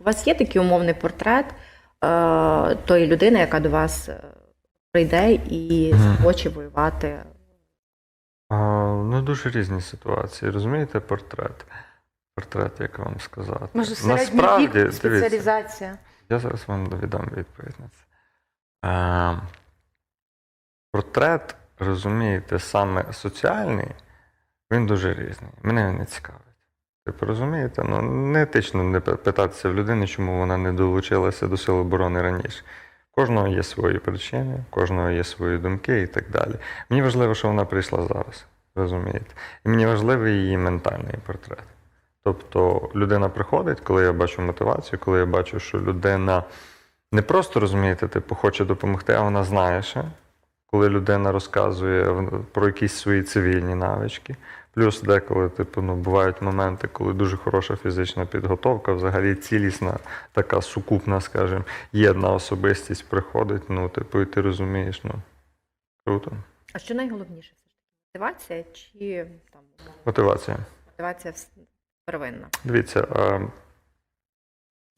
У вас є такий умовний портрет е, тої людини, яка до вас е, прийде і захоче воювати. А, ну, дуже різні ситуації. Розумієте, портрет? Портрет, як вам сказати. Може, середній Насправді, вік, дивіться, спеціалізація. Я зараз вам віддам відповідь на це. Е, портрет, розумієте, саме соціальний, він дуже різний. Мене він не цікавить. Розумієте? Ну, не етично не питатися в людини, чому вона не долучилася до Сил оборони раніше. Кожного є свої причини, кожного є свої думки і так далі. Мені важливо, що вона прийшла зараз. Розумієте? І мені важливий її ментальний портрет. Тобто людина приходить, коли я бачу мотивацію, коли я бачу, що людина не просто розумієте, типу, хоче допомогти, а вона знає ще, коли людина розказує про якісь свої цивільні навички. Плюс деколи, типу, ну, бувають моменти, коли дуже хороша фізична підготовка, взагалі цілісна, така сукупна, скажімо, єдна особистість приходить, ну, типу, і ти розумієш, ну, круто. А що найголовніше? Мотивація чи там Мотивація. мотивація первинна? Дивіться,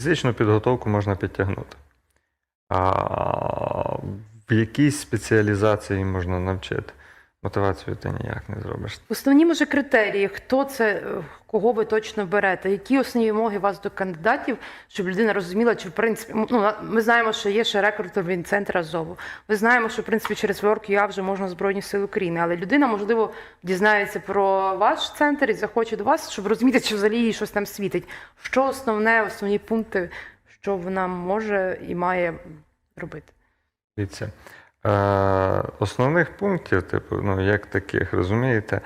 фізичну підготовку можна підтягнути. Якійсь спеціалізації можна навчити. Мотивацію ти ніяк не зробиш. Основні може критерії, хто це, е, кого ви точно берете, які основні вимоги у вас до кандидатів, щоб людина розуміла, чи в принципі ну, ми знаємо, що є ще рекрутер від центр Азову. Ми знаємо, що в принципі через WorkUA вже можна Збройні Сили України, але людина, можливо, дізнається про ваш центр і захоче до вас, щоб розуміти, чи взагалі їй щось там світить. Що основне, основні пункти, що вона може і має робити. Дивіться. Е, основних пунктів, типу, ну, як таких, розумієте,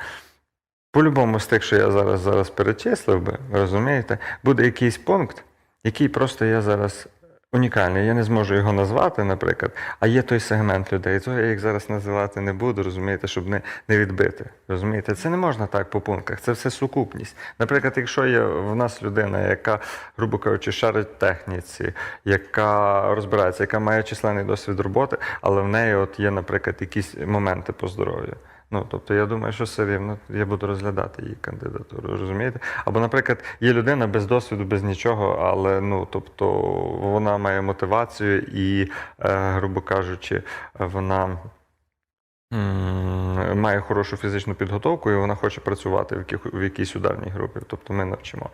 по-любому з тих, що я зараз, зараз перечислив би, розумієте, буде якийсь пункт, який просто я зараз унікальний. Я не зможу його назвати, наприклад, а є той сегмент людей. Цього я їх зараз називати не буду, розумієте, щоб не, не відбити. Розумієте, це не можна так по пунктах, це все сукупність. Наприклад, якщо є в нас людина, яка, грубо кажучи, шарить техніці, яка розбирається, яка має численний досвід роботи, але в неї от є, наприклад, якісь моменти по здоров'ю. Ну, тобто, я думаю, що все рівно я буду розглядати її кандидатуру, розумієте? Або, наприклад, є людина без досвіду, без нічого, але ну, тобто, вона має мотивацію і, е, грубо кажучи, вона має хорошу фізичну підготовку, і вона хоче працювати в, яких, в якійсь ударній групі. Тобто ми навчимо.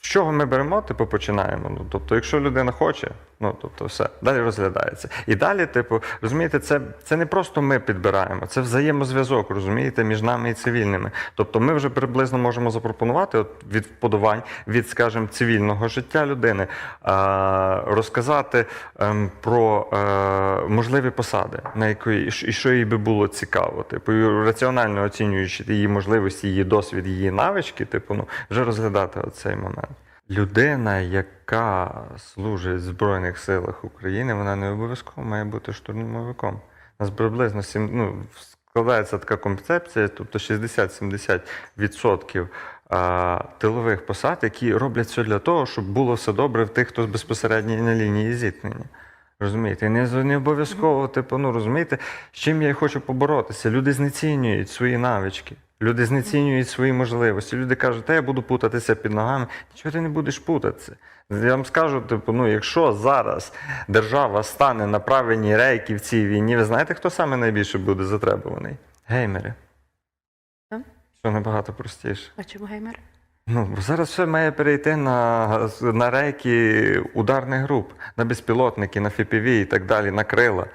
З чого ми беремо, типу, починаємо. Ну, тобто, якщо людина хоче, ну тобто все, далі розглядається. І далі, типу, розумієте, це, це не просто ми підбираємо, це взаємозв'язок, розумієте, між нами і цивільними. Тобто ми вже приблизно можемо запропонувати от, від вподобань, від, скажімо, цивільного життя людини, а, розказати ем, про е, можливі посади, на якої і що- їй би було цікаво. Типу, і раціонально оцінюючи її можливості, її досвід, її навички, типу, ну, вже розглядати оцей момент. Людина, яка служить в Збройних силах України, вона не обов'язково має бути штурмовиком. У нас приблизно сім, ну, складається така концепція, тобто 60-70% а, тилових посад, які роблять все для того, щоб було все добре в тих, хто безпосередньо на лінії зіткнення. Розумієте, не, не обов'язково, типу, ну розумієте, з чим я і хочу поборотися. Люди знецінюють свої навички, люди знецінюють свої можливості. Люди кажуть, та я буду путатися під ногами. Нічого ти не будеш путатися. Я вам скажу, типу, ну якщо зараз держава стане на правильні рейки в цій війні, ви знаєте, хто саме найбільше буде затребуваний? Геймери. Що набагато простіше. А чому геймер? Ну, зараз все має перейти на, на рейки ударних груп, на безпілотники, на FPV і так далі, на крила.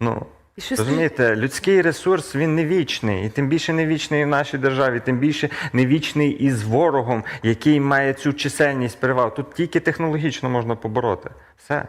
Ну, розумієте, людський ресурс він не вічний, і тим більше не вічний в нашій державі, тим більше не вічний із ворогом, який має цю чисельність перевагу. Тут тільки технологічно можна побороти. Все.